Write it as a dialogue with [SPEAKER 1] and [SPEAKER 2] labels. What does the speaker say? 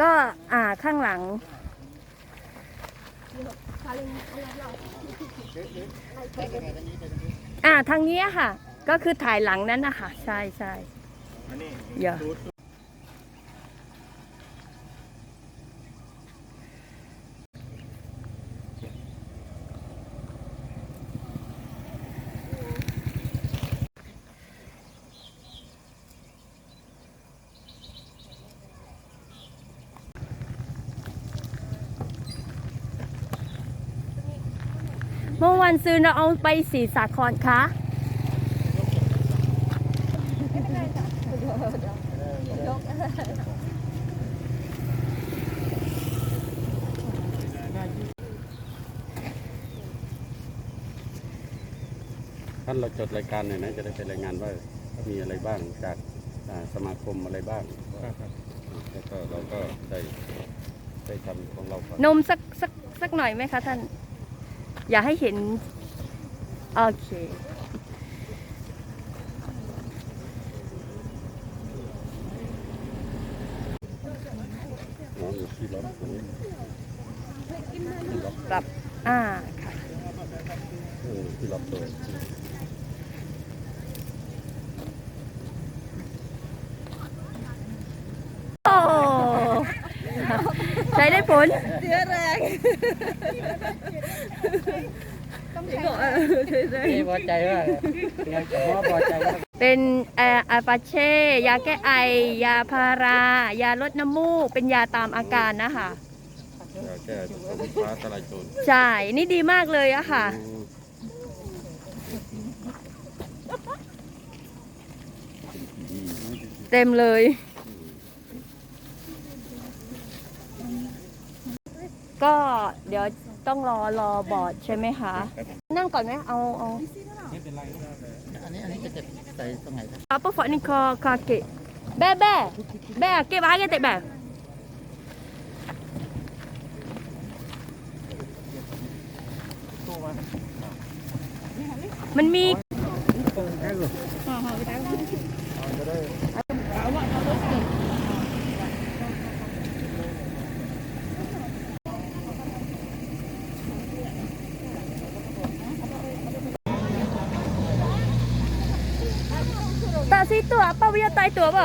[SPEAKER 1] ก็อ่าข้างหลัง อ่าทางนี้อะค่ะ ก็คือถ่ายหลังนั้นนะคะใช่ใช่เยอ เมื่อวันซื้อเราเอาไปสีสาครคะ
[SPEAKER 2] ท่านเราจดรายการหน่อยนะ จะได้ไปรายงานว่ามีอะไรบ้างจากอ่าสมาคมอะไรบ้างแล้วก็เราก็ได้ได้ทำของเราก่อน
[SPEAKER 1] นมสักสักสักหน่อยไหมคะท่าน อย่าให้เห็น โอเค
[SPEAKER 2] น้องอยู่ที่รถตรงนี้ที่ล็อก
[SPEAKER 1] ปรับ อ่า ค่ะ
[SPEAKER 2] เออที่ล็อกตัว
[SPEAKER 1] โอ้ ใช้ได้ผล
[SPEAKER 3] เสียแรงต้องใช้บอกเออใช้แรง
[SPEAKER 4] นี่พอใจว่าไงแต่ว่าพอใจว่า
[SPEAKER 1] เป็นแอร์อาปาเช่ ยาแก้ไอ ยาพารา ยาลดน้ำมูก เป็นยาตามอาการนะคะ
[SPEAKER 2] ยาแก้ไฟฟ้าทลายโจร
[SPEAKER 1] ใช่ นี่ดีมากเลยอะค่ะ
[SPEAKER 2] อืม
[SPEAKER 1] เต็มเลย ก็เดี๋ยวต้องรอรอบอร์ดใช่ไหมคะ นั่งก่อนไหมเอาเอา
[SPEAKER 4] อันนี้อันนี้จะเก็บใส่ตรงไหนครับ
[SPEAKER 1] Apa fak ni kau kakek? Be be. Be ke bahaya tak be? มันมี ตา
[SPEAKER 3] สีตัวป้าวิยาตายตัวบ่